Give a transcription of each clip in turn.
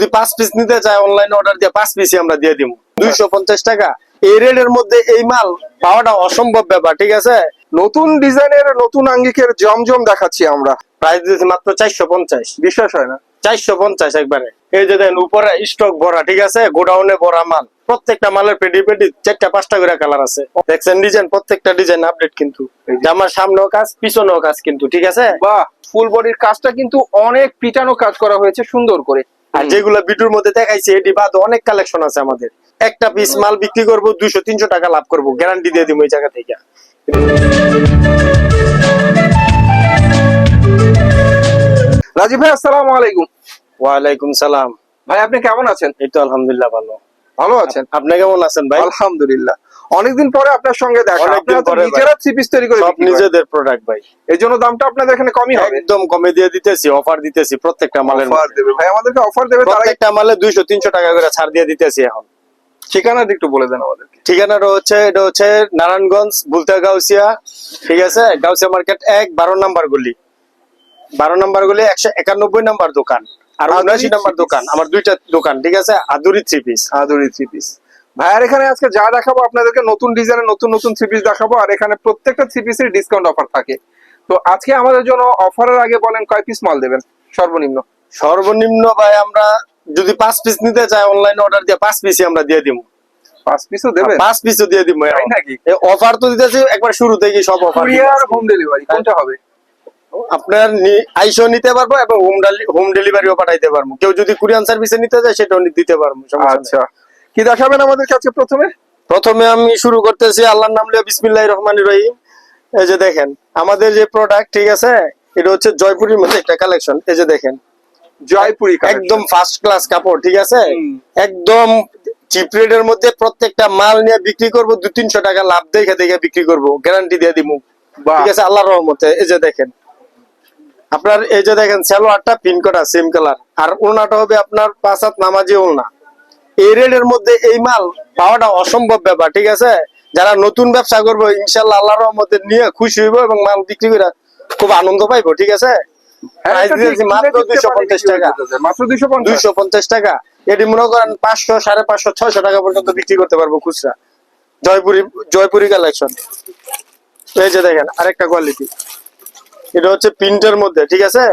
যদি পাঁচ পিস নিতে চায় অনলাইনে অর্ডার দিয়ে পাঁচ পিসই আমরা দিয়ে দিব। দুইশো পঞ্চাশ টাকা। এই রেটের মধ্যে এই মাল পাওয়াটা অসম্ভব ব্যাপার ঠিক আছে? নতুন ডিজাইনের নতুন আঙ্গিকের জমজম দেখাচ্ছি আমরা। প্রাইস দিয়েছি মাত্র চারশো পঞ্চাশ। বিশ্বাস হয় না। চারশো পঞ্চাশ একবারে। এই যে দেখেন উপরে স্টক ভরা ঠিক আছে? গোডাউনে ভরা মাল। প্রত্যেকটা মালের পেটি পেটি চারটা পাঁচটা করে কালার আছে। দেখছেন ডিজাইন প্রত্যেকটা ডিজাইন আপডেট কিন্তু। জামার সামনেও কাজ পিছনেও কাজ কিন্তু ঠিক আছে? বাহ! ফুল বডির কাজটা কিন্তু অনেক পিটানো কাজ করা হয়েছে সুন্দর করে। আর যেগুলো ভিডিওর মধ্যে দেখাইছি এটি বাদ অনেক কালেকশন আছে আমাদের। একটা পিস মাল বিক্রি করব দুইশো তিনশো টাকা লাভ করব গ্যারান্টি দিয়ে দিব এই জায়গা থেকে। রাজীব ভাই আসসালামু আলাইকুম। ওয়ালাইকুম সালাম। ভাই আপনি কেমন আছেন? এই তো আলহামদুলিল্লাহ ভালো। ভালো আছেন? আপনি কেমন আছেন ভাই? আলহামদুলিল্লাহ। অনেকদিন পরে আপনার সঙ্গে দেখা। আপনারা তো নিজেরা থ্রি পিস তৈরি করে সব নিজেদের প্রোডাক্ট ভাই। এই জন্য দামটা আপনাদের এখানে কমই হবে। একদম কমে দিয়ে দিতেছি অফার দিতেছি প্রত্যেকটা মালের অফার দেবে। ভাই আমাদেরকে অফার দেবে প্রত্যেকটা মালে দুইশো তিনশো টাকা করে ছাড় দিয়ে দিতেছি এখন। ঠিকানাটা একটু বলে দেন আমাদেরকে। ঠিকানাটা হচ্ছে এটা হচ্ছে নারায়ণগঞ্জ বুলতা গাউসিয়া ঠিক আছে? গাউসিয়া মার্কেট এক বারো নাম্বার গলি। বারো নাম্বার গলি একশো একানব্বই নাম্বার দোকান। আর উনআশি নাম্বার দোকান আমার দুইটা দোকান ঠিক আছে? Aduri three piece Aduri three piece ভাইয়ার এখানে আজকে যা দেখাবো আপনাদেরকে নতুন ডিজাইনের নতুন নতুন থ্রি পিস দেখাবো আর এখানে প্রত্যেকটা থ্রি পিসের ডিসকাউন্ট অফার থাকে। তো আজকে আমাদের জন্য অফারের আগে বলেন কয় পিস মাল দেবেন? সর্বনিম্ন। সর্বনিম্ন ভাই আমরা যদি পাঁচ পিস নিতে চাই অনলাইনে অর্ডার দিয়ে পাঁচ পিসই আমরা দিয়ে দিব পাঁচ পিসও দেবেন? পাঁচ পিসও দিয়ে দিব নাকি? অফার তো দিতেছি একবার শুরু থেকে সব অফার কুরিয়ার হোম ডেলিভারি কোনটা হবে? আপনার আইসও নিতে পারব এবং হোম হোম ডেলিভারিও পাঠাইতে পারব। কেউ যদি কুরিয়ান সার্ভিসে নিতে চায় সেটাও দিতে পারব আচ্ছা। কি দেখাবেন আমাদের কাছে প্রথমে? প্রথমে আমি শুরু করতেছি আল্লাহর নাম লিয়ে বিসমিল্লাহ রহমান রহিম। এই যে দেখেন আমাদের যে প্রোডাক্ট ঠিক আছে? এটা হচ্ছে জয়পুরের মধ্যে একটা কালেকশন এই যে দেখেন জয়পুরি একদম ফার্স্ট ক্লাস কাপড় ঠিক আছে? একদম চিপ রেটের মধ্যে প্রত্যেকটা মাল নিয়ে বিক্রি করব দু তিনশো টাকা লাভ দেখে দেখে বিক্রি করব গ্যারান্টি দিয়ে দিব। ঠিক আছে? আল্লাহর রহমতে। এই যে দেখেন আপনার এই যে দেখেন সালোয়ারটা পিন করা সেম কালার আর ওনাটা হবে আপনার পাঁচ হাত নামাজি ওনা। এই রেটের মধ্যে এই মাল পাওয়াটা অসম্ভব ব্যাপার ঠিক আছে? যারা নতুন ব্যবসা করব ইনশাল্লাহ আল্লাহর রহমতে নিয়ে খুশি হইব এবং মাল বিক্রি করে খুব আনন্দ পাইবো ঠিক আছে? প্রাইস এটা ঠিক, মাত্র দুইশো পঞ্চাশ টাকা। মাত্র দুইশো পঞ্চাশ। টাকা। এটি মনে করেন পাঁচশো সাড়ে পাঁচশো ছয়শো টাকা পর্যন্ত বিক্রি করতে পারব খুচরা। জয়পুরি জয়পুরি কালেকশন এই যে দেখেন আরেকটা কোয়ালিটি এটা হচ্ছে প্রিন্টের মধ্যে ঠিক আছে?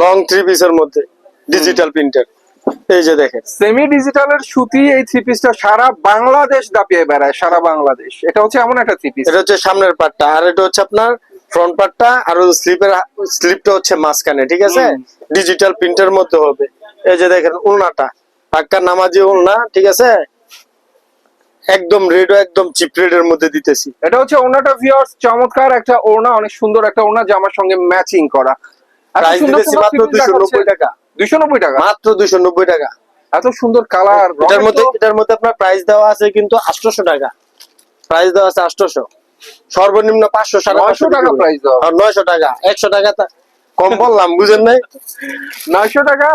লং থ্রি পিসের মধ্যে ডিজিটাল প্রিন্টার এই যে দেখেন। সেমি ডিজিটালের সুতি এই থ্রি পিসটা সারা বাংলাদেশ দাপিয়ে বেড়ায় সারা বাংলাদেশ। এটা হচ্ছে এমন একটা থ্রি পিস এটা হচ্ছে সামনের আর এটা হচ্ছে আপনার ফ্রন্ট পার্টটা আর স্লিপের স্লিপটা হচ্ছে মাঝখানে ঠিক আছে? ডিজিটাল প্রিন্টের মধ্যে হবে। এই যে দেখেন উলনাটা পাক্কা নামাজি উলনা ঠিক আছে? একদম রেড একদম চিপ রেডের মধ্যে দিতেছি। এটা হচ্ছে ওনাটা ভিউয়ার্স চমৎকার একটা ওড়না অনেক সুন্দর একটা ওড়না জামার সঙ্গে ম্যাচিং করা। প্রাইস দিতেছি মাত্র three piece দুইশো নব্বই টাকা। 290 টাকা মাত্র দুইশো নব্বই টাকা। এত সুন্দর কালার এটার মধ্যে এটার মধ্যে আপনার প্রাইস দেওয়া আছে কিন্তু আটশোশো টাকা। প্রাইস দেওয়া আছে আটশোশো। সর্বনিম্ন পাঁচশো সাড়ে 900 পাঁচশো টাকা price দেওয়া। আর নয়শো টাকা একশো টাকা কম বললাম বুঝেন নাই? নয়শো টাকা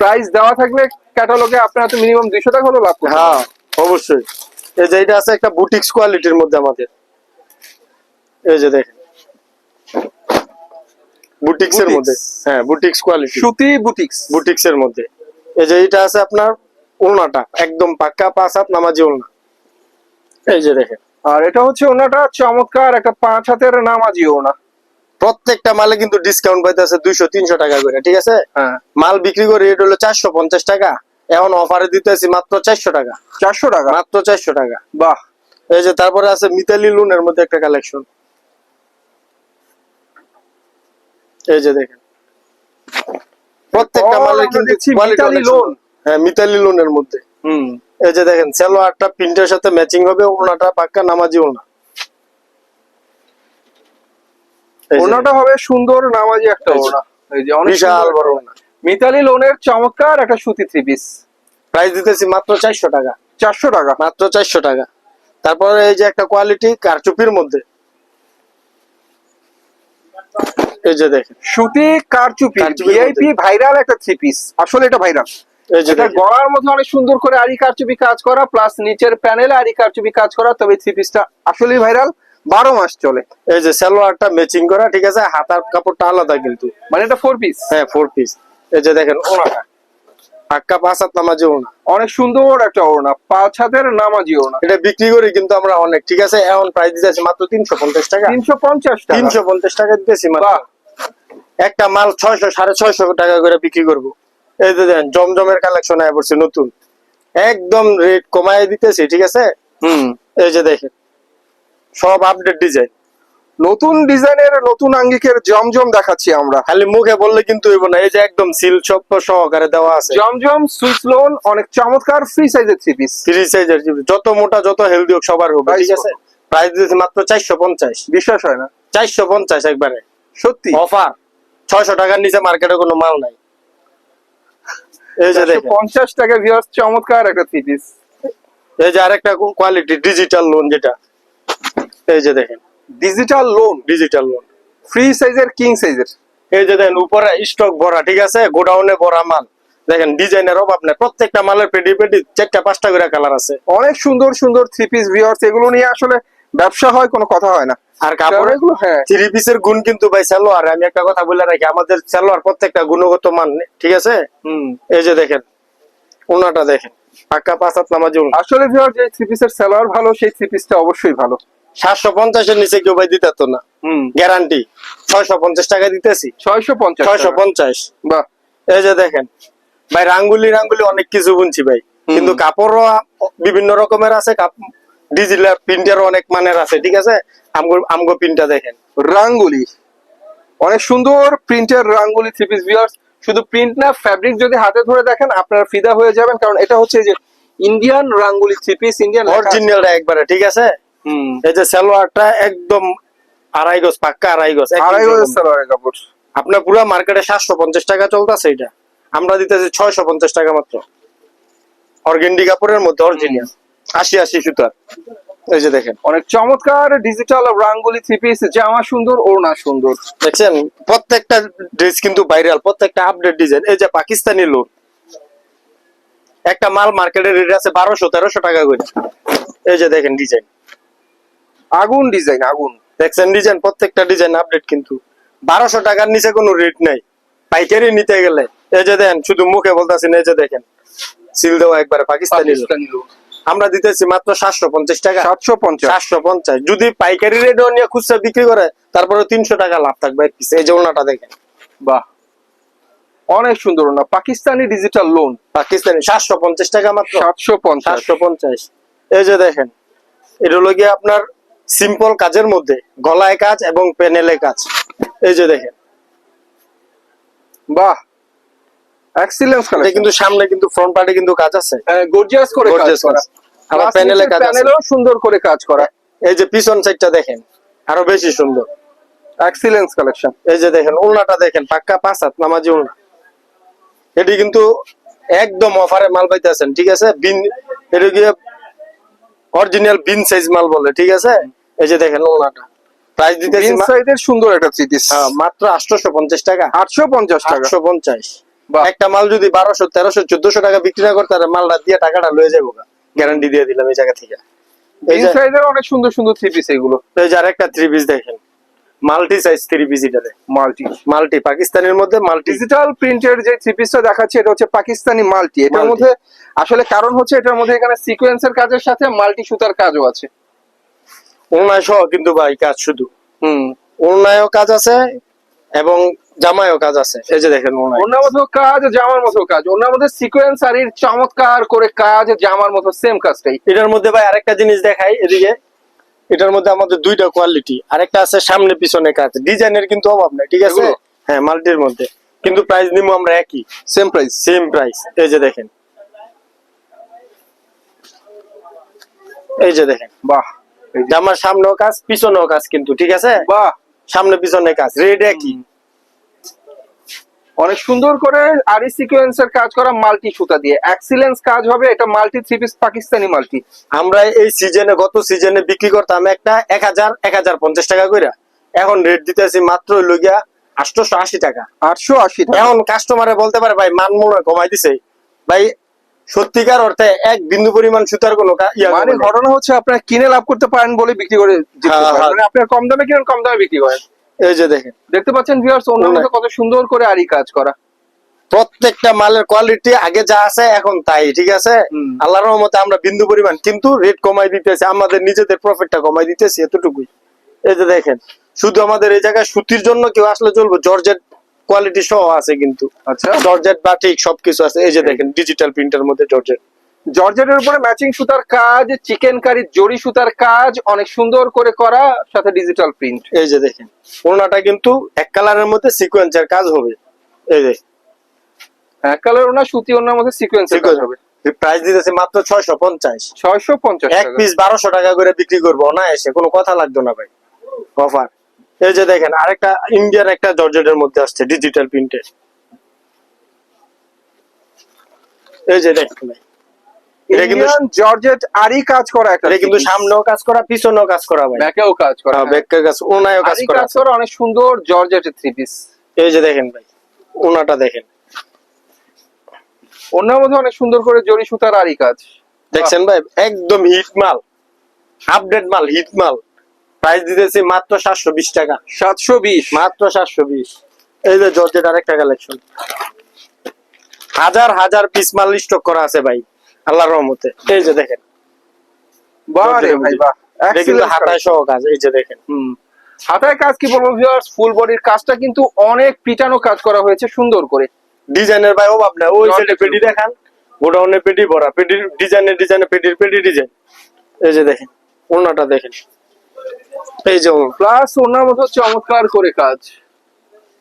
প্রাইস দেওয়া থাকলে ক্যাটালগে আপনারা তো মিনিমাম দুইশো টাকা হলো লাভ হ্যাঁ অবশ্যই। এই যে এটা আছে একটা বুটিক্স কোয়ালিটির মধ্যে আমাদের। এই যে দেখেন। বুটিক্স এর মধ্যে। হ্যাঁ বুটিক্স কোয়ালিটি সুতি বুটিক্স বুটিক্স এর মধ্যে। এই যে এটা আছে আপনার একদম পাক্কা পাঁচ হাত নামাজি এই যে দেখেন। আর এটা হচ্ছে ওনাটা চমৎকার একটা পাঁচ হাতের নামাজি ওনা প্রত্যেকটা মালে কিন্তু ডিসকাউন্ট পাইতেছে দুইশো তিনশো টাকা করে ঠিক আছে? হ্যাঁ। মাল বিক্রি করে রেট হলো চারশো পঞ্চাশ টাকা। এখন অফারে দিতেছি মাত্র চারশো টাকা। চারশো টাকা? মাত্র চারশো টাকা। বাহ। এই যে তারপরে আছে মিতালি লুনের মধ্যে একটা কালেকশন এই যে দেখেন। প্রত্যেকটা ও, মালে আমরা কিন্তু মিতালি লোন। হ্যাঁ মিতালি লোনের মধ্যে। হুম। এই যে দেখেন সালোয়ারটা প্রিন্টের সাথে ম্যাচিং হবে ওনাটা পাক্কা নামাজি ওনা ওনাটা হবে সুন্দর নামাজি একটা ওনা এই যে অনেক বিশাল বড় ওনা মিতালি লোনের চমৎকার একটা সুতি থ্রি পিস প্রাইস দিতেছি মাত্র চারশো টাকা। চারশো টাকা। মাত্র চারশো টাকা। তারপরে এই যে একটা কোয়ালিটি কারচুপির মধ্যে। এই যে দেখেন। সুতি কারচুপি ভিআইপি ভাইরাল একটা থ্রি পিস আসলে এটা ভাইরাল এটা গলার মধ্যে অনেক সুন্দর করে আরি কারচুপি কাজ করা প্লাস নিচের প্যানেলে আরি কারচুপি কাজ করা তবে থ্রি পিসটা আসলেই ভাইরাল বারো মাস চলে। এই যে সালোয়ারটা ম্যাচিং করা ঠিক আছে? হাতার কাপড়টা আলাদা কিন্তু। মানে এটা ফোর পিস হ্যাঁ ফোর পিস এই যে দেখেন ওনাটা। পাক্কা পাঁচ হাত নামাজি ওনা অনেক সুন্দর একটা ওড়না পাঁচ হাতের নামাজি ওড়না। এটা বিক্রি করি কিন্তু আমরা অনেক ঠিক আছে? এখন প্রাইস দিতেছি মাত্র তিনশো পঞ্চাশ টাকা। তিনশো পঞ্চাশ তিনশো পঞ্চাশ টাকা দিতেছি মাত্র। একটা মাল ছয়শো সাড়ে ছয়শো টাকা করে বিক্রি করব। এই যে দেন জমজমের কালেকশন আয় পড়ছে নতুন। একদম রেট কমায় দিতেছি ঠিক আছে? হুম। এই যে দেখেন সব আপডেট ডিজাইন নতুন ডিজাইনের নতুন আঙ্গিকের জমজম দেখাচ্ছি আমরা। খালি মুখে বললে কিন্তু হইব না এই যে একদম সিল চপ্প সহকারে দেওয়া আছে। জমজম সুইস লোন অনেক চমৎকার ফ্রি সাইজের থ্রি পিস ফ্রি সাইজের যত মোটা যত হেলদি হোক সবার হবে ঠিক আছে? প্রাইস দিতেছি মাত্র চারশো পঞ্চাশ। বিশ্বাস হয় না। চারশো পঞ্চাশ একবারে। সত্যি? অফার ছয়শো টাকার নিচে মার্কেটে কোনো মাল নাই। এই যে দেখেন। পঞ্চাশ টাকা ভিউয়ার্স চমৎকার একটা থ্রি পিস এই যে আরেকটা কোয়ালিটি ডিজিটাল লোন যেটা। এই যে দেখেন। Digital lawn digital lawn free সাইজের কিং সাইজের এই যে দেখেন উপরে স্টক ভরা ঠিক আছে? গোডাউনে ভরা মাল। দেখেন ডিজাইনের অভাব নেই প্রত্যেকটা মালের পেটি পেটি চারটা পাঁচটা করে কালার আছে। অনেক সুন্দর সুন্দর থ্রি পিস ভিউয়ার্স এগুলো নিয়ে আসলে ব্যবসা হয় কোনো কথা হয় না। আর কাপড় এগুলো হ্যাঁ। থ্রি পিসের গুণ কিন্তু ভাই সালোয়ার। আমি একটা কথা বলে রাখি আমাদের সালোয়ার প্রত্যেকটা গুণগত মান ঠিক আছে? হুম। এই যে দেখেন ওনাটা দেখেন। পাক্কা পাঁচ হাত নামাজি আসলে ভিউয়ার যে থ্রি পিসের সেলার ভালো সেই থ্রি পিসটা অবশ্যই ভালো। সাতশো পঞ্চাশের নিচে কেউ ভাই দিতে না। গ্যারান্টি ছয়শো পঞ্চাশ টাকা দিতেছি। ছয়শো পঞ্চাশ ছয়শো পঞ্চাশ। বাহ। এই যে দেখেন ভাই রাঙ্গুলি রাঙ্গুলি অনেক কিছু বুনছি ভাই। কিন্তু কাপড়ও বিভিন্ন রকমের আছে ডিজিটাল প্রিন্টেরও অনেক মানের আছে ঠিক আছে? আমগো আমগো প্রিন্টটা দেখেন। রাঙ্গুলি। অনেক সুন্দর প্রিন্টের রাঙ্গুলি থ্রি পিস ভিউয়ার্স শুধু প্রিন্ট না ফ্যাব্রিক যদি হাতে ধরে দেখেন আপনারা ফিদা হয়ে যাবেন। কারণ এটা হচ্ছে যে ইন্ডিয়ান রাঙ্গুলি থ্রি পিস ইন্ডিয়ান অরিজিনালটা একবারে ঠিক আছে? এই যে সালোয়ারটা একদম আড়াই গজ পাক্কা আড়াই গজ আড়াই। গজের সালোয়ারের কাপড়। আপনার পুরো মার্কেটে সাতশো পঞ্চাশ টাকা চলতেছে এটা। আমরা দিতেছি ছয়শো পঞ্চাশ টাকা মাত্র। অর্গেন্ডি কাপড়ের মধ্যে অরিজিনাল আশি আশি সুতার। এই যে দেখেন। অনেক চমৎকার ডিজিটাল রাঙ্গুলি থ্রি পিস জামা সুন্দর ওড়না সুন্দর। দেখছেন? প্রত্যেকটা ড্রেস কিন্তু ভাইরাল প্রত্যেকটা আপডেট ডিজাইন এই যে পাকিস্তানি লোক একটা মাল মার্কেটের রেট আছে বারোশো তেরোশো টাকা করে। এই যে দেখেন ডিজাইন আগুন ডিজাইন আগুন। দেখছেন ডিজাইন প্রত্যেকটা ডিজাইন আপডেট কিন্তু। বারোশো টাকার নিচে কোনো রেট নাই। পাইকারি নিতে গেলে। এই যে দেখেন শুধু মুখে বলতেছি না এই যে দেখেন। সিল দেওয়া একবারে পাকিস্তানি আমরা দিতেছি মাত্র সাতশো পঞ্চাশ টাকা। সাতশো পঞ্চাশ। সাতশো পঞ্চাশ। যদি পাইকারি রেটও নিয়ে খুচরা বিক্রি করে তারপরে তিনশো টাকা লাভ থাকবে এক। এই যে ওনাটা দেখেন। বাহ। অনেক সুন্দর ওড়না পাকিস্তানি ডিজিটাল লোন পাকিস্তানি সাতশো পঞ্চাশ টাকা মাত্র। সাতশো পঞ্চাশ। সাতশো পঞ্চাশ। এই যে দেখেন এটা হলো গিয়ে আপনার সিম্পল কাজের মধ্যে গলায় কাজ এবং প্যানেলে কাজ। এই যে দেখেন। বাহ! এক্সিলেন্স এটা কালেকশন কিন্তু সামনে কিন্তু ফ্রন্ট পার্টে কিন্তু কাজ আছে। গর্জিয়াস করে কাজ করা। আবার প্যানেলে কাজ আছে। প্যানেলেও সুন্দর করে কাজ করা। এই যে পিছন সাইডটা দেখেন আরও বেশি সুন্দর। এক্সিলেন্স কালেকশন এই যে দেখেন উলনাটা দেখেন পাক্কা পাঁচ হাত নামাজি উলনা। এটি কিন্তু একদম অফারে মাল পাইতেছেন ঠিক আছে? বিন এটি গিয়ে অরিজিনাল বিন সাইজ মাল বলে ঠিক আছে? এই যে দেখেন উলনাটা প্রাইস দিতেছি ইনসাইডের সুন্দর একটা থ্রি পিস হ্যাঁ, মাত্র আটশোশো পঞ্চাশ টাকা। আটশো পঞ্চাশ টাকা। আটশো পঞ্চাশ বাহ। একটা মাল যদি বারোশো তেরোশো চোদ্দশো টাকা বিক্রি না করতে পারে মালটা দিয়ে টাকাটা লয়ে যাব গ্যারান্টি দিয়ে দিলাম এই জায়গা থেকে। ইনসাইডের অনেক সুন্দর সুন্দর থ্রি পিস এগুলো। এই যে আরেকটা থ্রি পিস দেখেন। মাল্টি সাইজ থ্রি পিস এটাতে। মাল্টি মাল্টি পাকিস্তানের মধ্যে মাল্টি ডিজিটাল প্রিন্টের যে থ্রি পিসটা দেখাচ্ছে এটা হচ্ছে পাকিস্তানি মাল্টি এটার মধ্যে আসলে কারণ হচ্ছে এটার মধ্যে এখানে সিকোয়েন্সের কাজের সাথে মাল্টি সুতার কাজও আছে। ওনায় সহ কিন্তু ভাই কাজ শুধু। হুম ওনায়ও কাজ আছে এবং জামায়ও কাজ আছে। এই যে দেখেন ওনার মতো কাজ জামার মতো কাজ। ওনার মধ্যে সিকোয়েন্স আর এর চমৎকার করে কাজ জামার মতো সেম কাজটাই। এটার মধ্যে ভাই আরেকটা জিনিস দেখাই এদিকে। এটার মধ্যে আমাদের দুইটা কোয়ালিটি আরেকটা আছে সামনে পিছনে কাজ। ডিজাইনের কিন্তু অভাব নাই ঠিক আছে? হ্যাঁ মাল্টির মধ্যে। কিন্তু প্রাইস নিবো আমরা একই। সেম প্রাইস সেম প্রাইস এই যে দেখেন। এই যে দেখেন। বাহ। জামার সামনেও কাজ পিছনেও কাজ কিন্তু ঠিক আছে? বাহ! সামনে পিছনে কাজ রেড একই। অনেক সুন্দর করে আরি সিকোয়েন্সের কাজ করা মাল্টি সুতা দিয়ে। এক্সিলেন্স কাজ হবে এটা multi three piece Pakistani multi. আমরা এই সিজনে গত সিজনে বিক্রি করতাম একটা এক হাজার এক হাজার পঞ্চাশ টাকা করে এখন রেট দিতেছি মাত্র হইল গিয়া আটশোশো আশি টাকা। আটশো আশি এখন কাস্টমারে বলতে পারে ভাই মান মনে কমাই দিছে। ভাই সত্যিকার অর্থে এক বিন্দু পরিমাণ সুতার কোনো মানে ঘটনা হচ্ছে আপনারা কিনে লাভ করতে পারেন বলে বিক্রি করে হ্যাঁ। হ্যাঁ। মানে আপনার কম দামে কিনেন কম দামে বিক্রি করেন এই যে দেখেন দেখতে পাচ্ছেন ভিউয়ার্স অন্য কত সুন্দর করে আরি কাজ করা প্রত্যেকটা মালের কোয়ালিটি আগে যা আছে এখন তাই ঠিক আছে। আল্লাহর রহমতে আমরা বিন্দু পরিমাণ কিন্তু রেট কমাই দিতেছি আমাদের নিজেদের প্রফিটটা কমাই দিতেছি এতটুকুই এই যে দেখেন শুধু আমাদের এই জায়গায় সুতির জন্য কেউ আসলে চলবে জর্জেট কোয়ালিটি সহ আছে কিন্তু। আচ্ছা। জর্জেট বাটিক সবকিছু আছে। এই যে দেখেন ডিজিটাল প্রিন্টের মধ্যে জর্জেট জর্জেটের উপরে ম্যাচিং সুতার কাজ চিকেন কারি জরি সুতার কাজ অনেক সুন্দর করে করা সাথে ডিজিটাল প্রিন্ট এই যে দেখেন ওনাটা কিন্তু এক কালারের মধ্যে সিকোয়েন্সের কাজ হবে। এই যে। এক কালার ওনা সুতি ওনার মধ্যে সিকোয়েন্স কাজ হবে। প্রাইস দিতেছে মাত্র ছয়শো পঞ্চাশ। ছয়শো পঞ্চাশ এক পিস বারোশো টাকা করে বিক্রি করব। না এসে কোনো কথা লাগতো না ভাই। অফার এই যে দেখেন আরেকটা ইন্ডিয়ার একটা জর্জেটের মধ্যে আসছে ডিজিটাল প্রিন্টের এই যে দেখেন ভাই এটা কিন্তু জর্জেট আরই কাজ করা একটা এটা কিন্তু সামনেও কাজ করা পিছনেও কাজ করা ভাই। ব্যাকেও কাজ করা হ্যাঁ, কাজ ওনায়ও কাজ করা কাজ করা অনেক সুন্দর জর্জেটের থ্রি পিস এই যে দেখেন ভাই ওনাটা দেখেন। ওনার মধ্যে অনেক সুন্দর করে জরি সুতার আরই কাজ। দেখছেন ভাই একদম হিট মাল আপডেট মাল হিট মাল। প্রাইস দিতেছি মাত্র সাতশো বিশ টাকা। সাতশো বিশ। মাত্র সাতশো বিশ। এই যে জর্জেট আরেকটা কালেকশন হাজার হাজার পিস মাল স্টক করা আছে ভাই আল্লাহর রহমতে। এই যে দেখেন। হাতায় সহ কাজ এই যে দেখেন। হুম। হাতায় কাজ কি বলব ভিউয়ার্স ফুল বডির কাজটা কিন্তু অনেক পিটানো কাজ করা হয়েছে সুন্দর করে। ডিজাইনের ভাই অভাব না ওই Georgette সাইডে পেটি দেখান। গোডাউনে পেটি ভরা। পেটির ডিজাইনের ডিজাইনে পেটির পেটি ডিজাইন এই যে দেখেন ওনাটা দেখেন। এই যে প্লাস ওনার মধ্যে চমৎকার করে কাজ।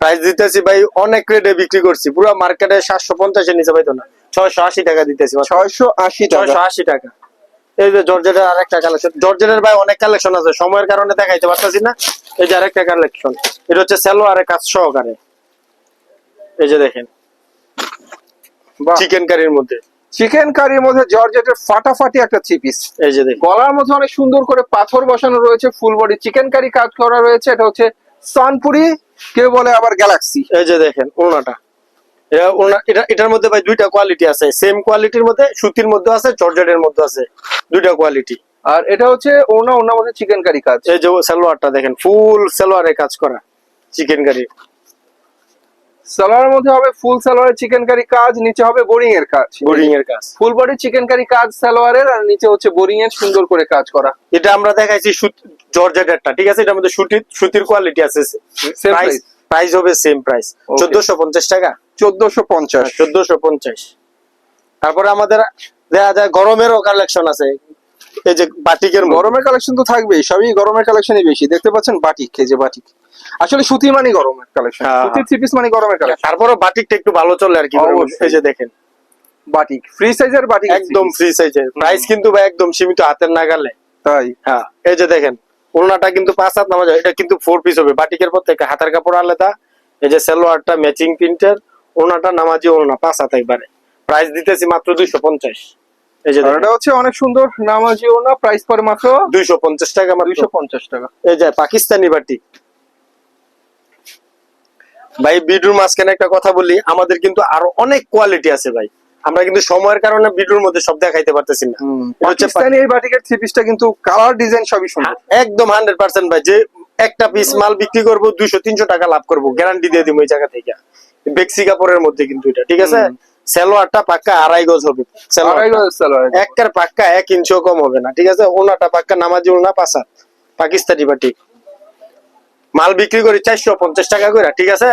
প্রাইস দিতেছি ভাই অনেক রেটে বিক্রি করছি। পুরো মার্কেটে সাতশো পঞ্চাশের নিচে পাইতো না। ছয়শো আশি টাকা দিতেছি ছয়শো আশি টাকা। ছয়শো আশি টাকা। এই যে জর্জেটের আরেকটা কালেকশন জর্জেটের ভাই অনেক কালেকশন আছে। সময়ের কারণে দেখাইতে পারতেছি না। এই যে আরেকটা কালেকশন এটা হচ্ছে সেলোয়ারের কাজ সহকারে। এই যে দেখেন। চিকেন কারির মধ্যে। চিকেন কারির মধ্যে জর্জেটের ফাটাফাটি একটা থ্রি পিস এই যে গলার মধ্যে অনেক সুন্দর করে পাথর বসানো রয়েছে ফুল বডি চিকেন কারি কাজ করা রয়েছে এটা হচ্ছে সানপুরি কেউ বলে আবার গ্যালাক্সি এই যে দেখেন ওনাটা। এটা ওনা এটা এটার মধ্যে ভাই দুইটা কোয়ালিটি আছে। সেম কোয়ালিটির মধ্যে সুতির মধ্যে আছে জর্জেটের মধ্যে আছে দুইটা কোয়ালিটি আর এটা হচ্ছে ওনা ওনার মধ্যে চিকেন কারি কাজ। এই যে সালোয়ারটা দেখেন ফুল সালোয়ারে কাজ করা চিকেন কারি সালোয়ারের মধ্যে হবে ফুল সালোয়ারের চিকেন কারি কাজ নিচে হবে বোরিং এর কাজ। বোরিং এর কাজ। ফুল বডি চিকেন কারি কাজ সালোয়ারের আর নিচে হচ্ছে বোরিং এর সুন্দর করে কাজ করা। এটা আমরা দেখাইছি জর্জেটেরটা ঠিক আছে? এটার মধ্যে সুতির সুতির কোয়ালিটি আছে। প্রাইস প্রাইস হবে সেম প্রাইস Okay. চোদ্দশো পঞ্চাশ টাকা? চোদ্দশো পঞ্চাশ। চোদ্দশো পঞ্চাশ। তারপরে আমাদের দেখা যায় গরমেরও কালেকশন আছে। এই যে বাটিকের গরমের কালেকশন তো থাকবেই সবই গরমের কালেকশনই বেশি। দেখতে পাচ্ছেন বাটিক এই যে বাটিক। আসলে সুতি মানে গরমের কালেকশন সুতির থ্রি পিস মানে গরমের কালেকশন তারপরে বাটিকটা একটু ভালো চলে আর কি এই যে দেখেন। বাটিক ফ্রি সাইজের বাটিক একদম ফ্রি সাইজের প্রাইস কিন্তু ভাই একদম সীমিত হাতের নাগালে। তাই। হ্যাঁ এই যে দেখেন ওলনাটা কিন্তু পাঁচ হাত নামা যায় এটা কিন্তু ফোর পিস হবে। বাটিকের প্রত্যেকটা হাতের কাপড় আলাদা। এই যে সালোয়ারটা ম্যাচিং প্রিন্টের ওনাটা নামাজি ওলনা পাঁচ হাত একবারে। প্রাইস দিতেছি মাত্র দুইশো পঞ্চাশ। এই যে এটা হচ্ছে অনেক সুন্দর নামাজিও না প্রাইস পরে মাত্র দুইশো পঞ্চাশ টাকা মাত্র। দুইশো পঞ্চাশ টাকা। এই যে পাকিস্তানি বাটি। ভাই বিডুর মাঝখানে একটা কথা বলি আমাদের কিন্তু আরও অনেক কোয়ালিটি আছে ভাই। আমরা কিন্তু সময়ের কারণে বিডুর মধ্যে সব দেখাইতে পারতেছি না। পাকিস্তানি এই বাটিকের থ্রি পিসটা কিন্তু কালার ডিজাইন সবই সুন্দর। একদম হান্ড্রেড পার্সেন্ট ভাই। যে একটা পিস মাল বিক্রি করব দুইশো তিনশো টাকা লাভ করব গ্যারান্টি দিয়ে দিব ওই জায়গা থেকে। বেক্সি কাপড়ের মধ্যে কিন্তু এটা ঠিক আছে? সালোয়ারটা পাক্কা আড়াই গজ হবে। একের পাক্কা এক ইঞ্চিও কম হবে না ঠিক আছে? ওনাটা পাক্কা নামাজি ওনা পাঁচা পাকিস্তানি বাটি। মাল বিক্রি করি চারশো পঞ্চাশ টাকা করে ঠিক আছে?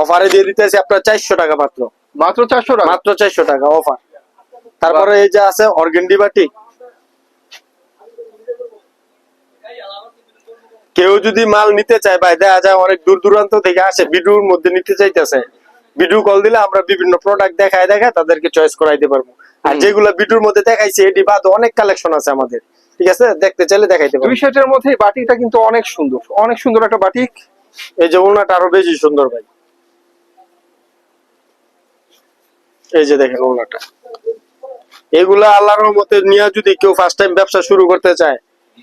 অফারে দিয়ে দিতেছি আপনার চারশো টাকা মাত্র। মাত্র চারশো টাকা? মাত্র চারশো টাকা অফার। তারপরে এই যে আছে অর্গেন্ডি বাটি। কেউ যদি মাল নিতে চায় ভাই দেখা যায় অনেক দূর দূরান্ত থেকে আসে ভিডিওর মধ্যে নিতে চাইতেছে। ভিডিও কল দিলে আমরা বিভিন্ন প্রোডাক্ট দেখায় দেখায় তাদেরকে চয়েস করাইতে পারব। আর যেগুলো ভিডিওর মধ্যে দেখাইছি এটি বাদ অনেক কালেকশন আছে আমাদের। ঠিক আছে? দেখতে চাইলে দেখাইতে দুই পারব। সেটের মধ্যে এই বাটিকটা কিন্তু অনেক সুন্দর। অনেক সুন্দর একটা বাটিক। এই যে ওনাটা আরও বেশি সুন্দর ভাই। এই যে দেখেন ওনাটা। এগুলা আল্লাহর রহমতে নিয়ে যদি কেউ ফার্স্ট টাইম ব্যবসা শুরু করতে চায়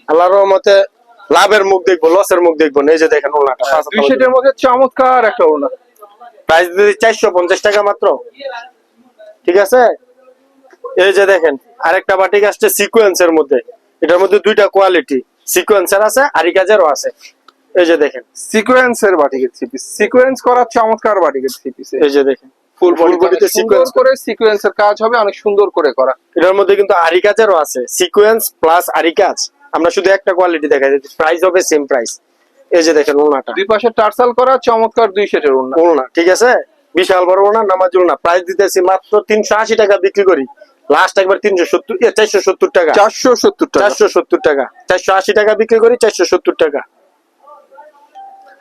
আল্লাহর রহমতে লাভের মুখ দেখব লসের মুখ দেখব। এই যে দেখেন ওনাটা। দুই সেটের মধ্যে চমৎকার একটা ওড়না প্রাইস দিদি চারশো পঞ্চাশ টাকা মাত্র। ঠিক আছে? এই যে দেখেন আরেকটা বাটিক আসছে সিকোয়েন্সের মধ্যে। এটার মধ্যে দুইটা কোয়ালিটি সিকোয়েন্সের আছে আরি কাজেরও আছে। এই যে দেখেন। সিকোয়েন্সের বাটিকের থ্রি পিস সিকোয়েন্স করা চমৎকার বাটিকের থ্রি পিস এই যে দেখেন ফুল করে সিকোয়েন্সের কাজ হবে অনেক সুন্দর করে করা। এটার মধ্যে কিন্তু আরি কাজেরও আছে। সিকোয়েন্স প্লাস আরি কাজ আমরা শুধু একটা কোয়ালিটি দেখাই প্রাইস হবে সেম প্রাইস এই যে দেখেন ওনাটা দুই পাশে টার্সাল করা চমৎকার দুই সেটের ওড়না। ওনা ঠিক আছে? বিশাল বড় ওনা নামাজুল না প্রাইস দিতেছি মাত্র তিনশো আশি টাকা বিক্রি করি। লাস্ট একবার তিনশো সত্তর চারশো সত্তর টাকা। চারশো সত্তর টাকা। চারশো সত্তর টাকা। চারশো আশি টাকা বিক্রি করি চারশো সত্তর টাকা।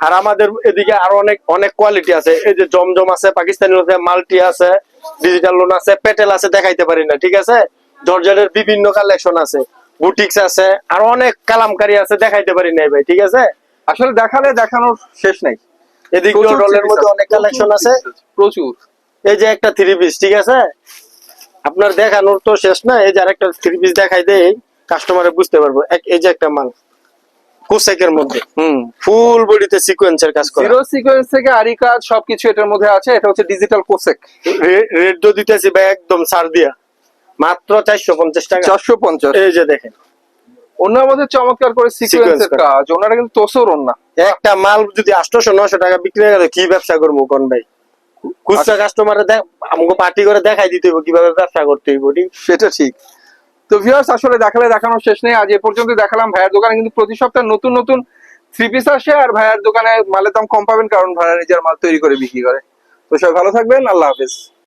আর আমাদের এদিকে আরও অনেক অনেক কোয়ালিটি আছে। এই যে জমজম আছে পাকিস্তানি আছে মাল্টি আছে ডিজিটাল লোন আছে পেটেল আছে দেখাইতে পারি না ঠিক আছে? জর্জেটের বিভিন্ন কালেকশন আছে। বুটিক্স আছে আর অনেক কালামকারী আছে দেখাইতে পারি না ভাই ঠিক আছে? আসলে দেখালে দেখানোর শেষ নাই। এদিকে ডলের মধ্যে অনেক কালেকশন আছে। প্রচুর। এই যে একটা থ্রি পিস ঠিক আছে? আপনার দেখানোর তো শেষ না এই যে আরেকটা থ্রি পিস দেখাই দেই কাস্টমারে বুঝতে পারব। এক- এই যে একটা মাল কোসেকের মধ্যে। হুম। ফুল বডিতে সিকোয়েন্সের কাজ করা। জিরো সিকোয়েন্স থেকে আরি কাজ সবকিছু এটার মধ্যে আছে এটা হচ্ছে ডিজিটাল কোসেক। রেট দিতেছি ভাই একদম ছাড় দিয়া। মাত্র চারশো পঞ্চাশ টাকা। চারশো পঞ্চাশ। এই যে দেখেন। ওনার মধ্যে চমৎকার করে সিকোয়েন্সের কাজ। ওনারা কিন্তু তোসর ওনা একটা মাল যদি টাকা বিক্রি হয়ে গেল কি ব্যবসা করব কোন ভাই? খুচরা কাস্টমারে আমাকে পার্টি করে দেখাই দিতে হইব কীভাবে ব্যবসা করতে হইব ঠিক? সেটা ঠিক। তো ভিউয়ার্স আসলে দেখালে দেখানোর শেষ নেই। আজ এ পর্যন্ত দেখালাম ভাইয়ের দোকানে কিন্তু প্রতি সপ্তাহে নতুন নতুন থ্রি পিস আসে আর ভাইয়ের দোকানে মালের দাম কম পাবেন কারণ ভাইয়া নিজের মাল তৈরি করে বিক্রি করে। তো সবাই ভালো থাকবেন। আল্লাহ হাফেজ।